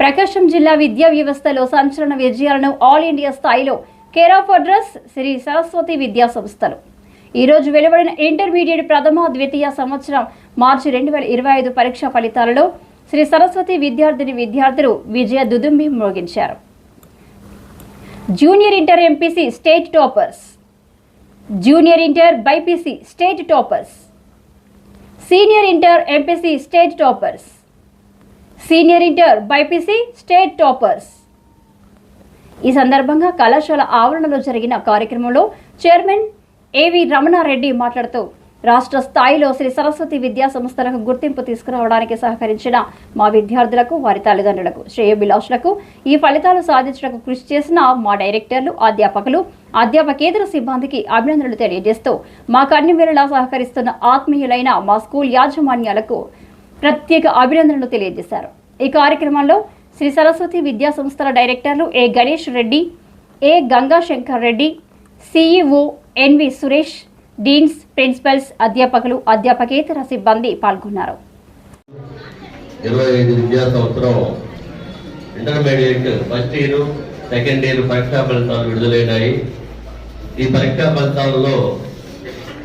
ప్రకాశం జిల్లా విద్యా వ్యవస్థలో సంచలన విజయాలను ఆల్ ఇండియా స్థాయిలో care of address Shri Saraswati విద్యా సంస్థలు. ఈరోజు వెలువడిన ఇంటర్మీడియట్ ప్రథమ ద్వితీయ సంవత్సరం మార్చి రెండు వేల ఇరవై ఐదు పరీక్షా ఫలితాలలో శ్రీ సరస్వతి విద్యార్థిని విద్యార్థులు విజయ దుదుంబి మోగించారు. Junior inter MPC state toppers. Junior inter BiPC state toppers. Senior inter MPC state toppers. Senior inter BiPC state toppers. ఈ సందర్భంగా కళాశాల ఆవరణలో జరిగిన కార్యక్రమంలో చైర్మన్ ఏవి రమణారెడ్డి మాట్లాడుతూ రాష్ట్ర స్థాయిలో శ్రీ సరస్వతి విద్యా సంస్థలకు గుర్తింపు తీసుకురావడానికి సహకరించిన మా విద్యార్థులకు వారి తల్లిదండ్రులకు శ్రేయభిలాషులకు ఈ ఫలితాలు సాధించడానికి కృషి చేసిన మా డైరెక్టర్లు అధ్యాపకులు అధ్యాపకేతర సిబ్బందికి అభినందనలు తెలియజేస్తూ మాకు అన్ని సహకరిస్తున్న ఆత్మీయులైన మా స్కూల్ యాజమాన్యాలకు ప్రత్యేక అభినందనలు తెలియజేశారు. ఈ కార్యక్రమంలో శ్రీ సరస్వతి విద్యా సంస్థల డైరెక్టర్లు A Ganesh Reddy A Gangashankar Reddy CEO NV Suresh deans principals అధ్యాపకులు అధ్యాపకేతర సిబ్బంది పాల్గొన్నారు. ఇరవై ఐదు విద్యా సంవత్సరం intermediate first year second year పరీక్షా ఫలితాలు విడుదలైనాయి. ఈ పరీక్షా ఫలితాలలో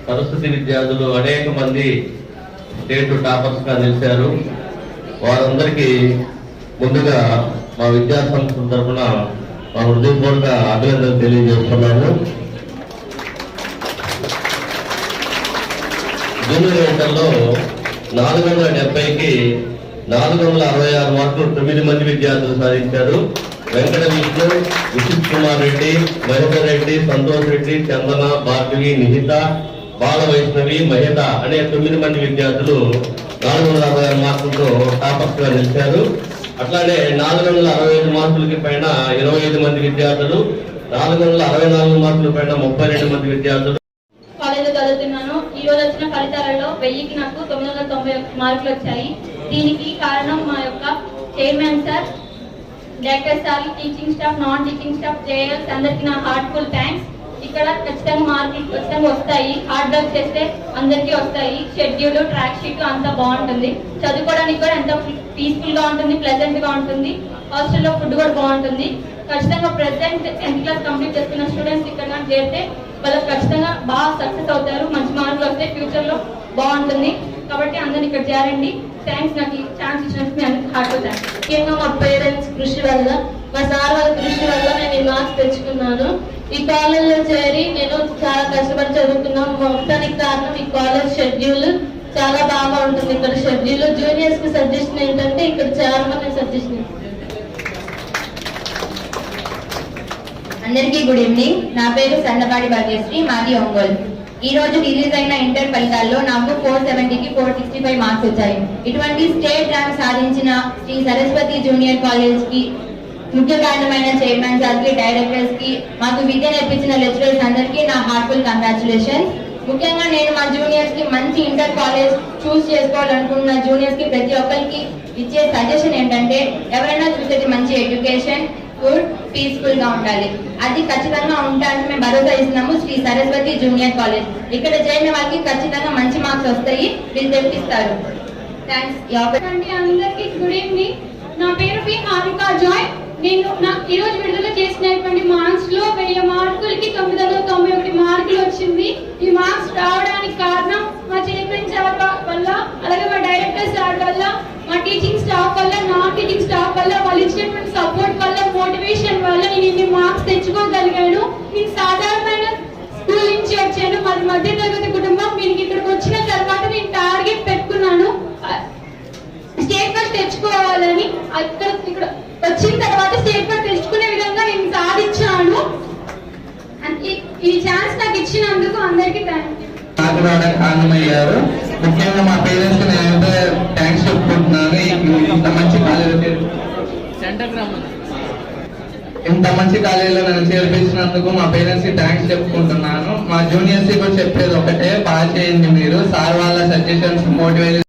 సరస్వతి విద్యార్థులు అనేక మంది స్టేట్ టాపర్స్గా నిలిచారు వారందరికీ ముందుగా మా విద్యా సంస్థల తరఫున మా హృదయపూర్వక అభినందనలు తెలియజేస్తున్నాము. జూనియర్ ఇంటర్లో నాలుగు వందల డెబ్బైకి నాలుగు వందల అరవై ఆరు మార్కులు తొమ్మిది మంది విద్యార్థులు సాధించారు. వెంకట విష్ణు విశిత్ కుమార్ రెడ్డి మహేందర్ రెడ్డి సంతోష్ రెడ్డి చందన భార్గవి నిహిత బాల వైష్ణవి మహిత అనే తొమ్మిది మంది విద్యార్థులు నాలుగు వందల అరవై ఆరు మార్కులతో టాపర్స్గా నిలిచారు. అట్లానే నాలుగు వందల అరవై ఐదు మార్కులకి పైన ఇరవై ఐదు మంది విద్యార్థులు నాలుగు వందల అరవై నాలుగు మార్కుల పైన ముప్పై రెండు మంది విద్యార్థులు. కాలేజీలో చదువుతున్నాను. ఈ రోజు వచ్చిన ఫలితాలలో వెయ్యికి నాకు తొమ్మిది వందల తొంభై ఒక్క మార్కులు వచ్చాయి. దీనికి కారణం మా యొక్క chairman sir director sir teaching staff non teaching staff JLs అందరికీ నా హార్ట్ఫుల్ థ్యాంక్స్ ఇక్కడ ఖచ్చితంగా మార్కులు ఖచ్చితంగా వస్తాయి. హార్డ్ వర్క్ చేస్తే అందరికీ వస్తాయి. షెడ్యూల్ ట్రాక్ షీట్ అంతా బాగుంటుంది. చదువుకోవడానికి కూడా ఎంతో పీస్ఫుల్గా ఉంటుంది ప్లెజెంట్గా ఉంటుంది. హాస్టల్లో ఫుడ్ కూడా బాగుంటుంది. ఖచ్చితంగా ప్రెసెంట్ టెన్త్ క్లాస్ కంప్లీట్ చేసుకున్న స్టూడెంట్స్ ఇక్కడ చేరితే వాళ్ళకి ఖచ్చితంగా బాగా సక్సెస్ అవుతారు. మంచి మార్కులు వస్తే ఫ్యూచర్లో బాగుంటుంది. కాబట్టి అందరిని ఇక్కడ చేరండి. థ్యాంక్స్ నాకు ఈ ఛాన్స్ ఇచ్చినందుకు మీ అందరికి హార్ట్ఫుల్ థ్యాంక్స్ ముఖ్యంగా మా పేరెంట్స్ కృషి వల్ల మా సార్ వాళ్ళ కృషి వల్ల నేను ఈ మార్క్స్ తెచ్చుకున్నాను. ఈ కాలేజ్లో చేరి నేను చాలా కష్టపడి చదువుతున్నాను. మొత్తానికి కారణం ఈ కాలేజ్ షెడ్యూల్ చాలా బాగా ఉంటుంది. ఇక్కడ షెడ్యూల్ జూనియర్స్కి సజెషన్ ఏంటంటే ఇక్కడ చేరమని సజెషన్ అందరికీ గుడ్ ఈవినింగ్ నా పేరు సన్నపాటి భాగ్యశ్రీ మాది ఒంగోలు. ఈ రోజు రిలీజ్ అయిన ఇంటర్ ఫలితాల్లో నాకు ఫోర్ సెవెంటీకి ఫోర్ సిక్స్టీ ఫైవ్ మార్క్స్ వచ్చాయి. ఇటువంటి స్టేట్ ర్యాంక్ సాధించిన శ్రీ సరస్వతి జూనియర్ కాలేజ్కి ముఖ్య కారణమైన చైర్మన్ సార్కి డైరెక్టర్స్కి మాకు విద్య నేర్పించిన లెక్చరర్స్ అందరికీ నా హార్ట్ఫుల్ కంగ్రాచులేషన్ ముఖ్యంగా నేను మా జూనియర్స్కి మంచి ఇంటర్ కాలేజ్ చూస్ చేసుకోవాలనుకున్న జూనియర్స్కి ప్రతి ఒక్కరికి ఇచ్చే సజెషన్ ఏంటంటే ఎవరైనా చూసేది మంచి ఎడ్యుకేషన్ గుడ్ పీస్ఫుల్గా ఉండాలి. అది ఖచ్చితంగా ఉంటారని మేము భరోసా ఇస్తున్నాము శ్రీ సరస్వతి జూనియర్ కాలేజ్. ఇక్కడ చేరిన వాళ్ళకి ఖచ్చితంగా మంచి మార్క్స్ వస్తాయి. వీళ్ళు తెప్పిస్తారు. థ్యాంక్స్ అందరికీ. Good evening. నా పేరు పి హారిక జాయ్. నేను నా ఈ రోజు విడుదల చేసినటువంటి మార్క్స్లో వెయ్యి మార్కులకి తొమ్మిది వందల తొంభై ఒకటి మార్కులు వచ్చింది. ఈ మార్క్స్ రావడానికి కారణం మా చైర్మన్ సార్ వల్ల అలాగే మా డైరెక్టర్ సార్ వల్ల మా టీచింగ్ స్టాఫ్ వల్ల నాన్ టీచింగ్ స్టాఫ్ వల్ల వాళ్ళు ఇచ్చినటువంటి సపోర్ట్ వల్ల మోటివేషన్ వల్ల నేను ఇన్ని మార్క్స్ తెచ్చుకోగలిగాను. నేను సాధారణ ఛాన్స్ నాకు ఇచ్చినందుకు అందరికీ థ్యాంక్ యూ నాకు రావడానికి కారణమయ్యారు ముఖ్యంగా మా పేరెంట్స్ నేను థ్యాంక్స్ చెప్పుకుంటున్నాను. ఇంత మంచి కాలేజీలో ఇంత మంచి కాలేజీలో నన్ను చేర్పించినందుకు మా పేరెంట్స్కి థ్యాంక్స్ చెప్పుకుంటున్నాను. మా జూనియర్స్కి కూడా చెప్పేది ఒకటే బాగా చేయండి మీరు. సార్ వాళ్ళ సజెషన్స్ మోటివేట్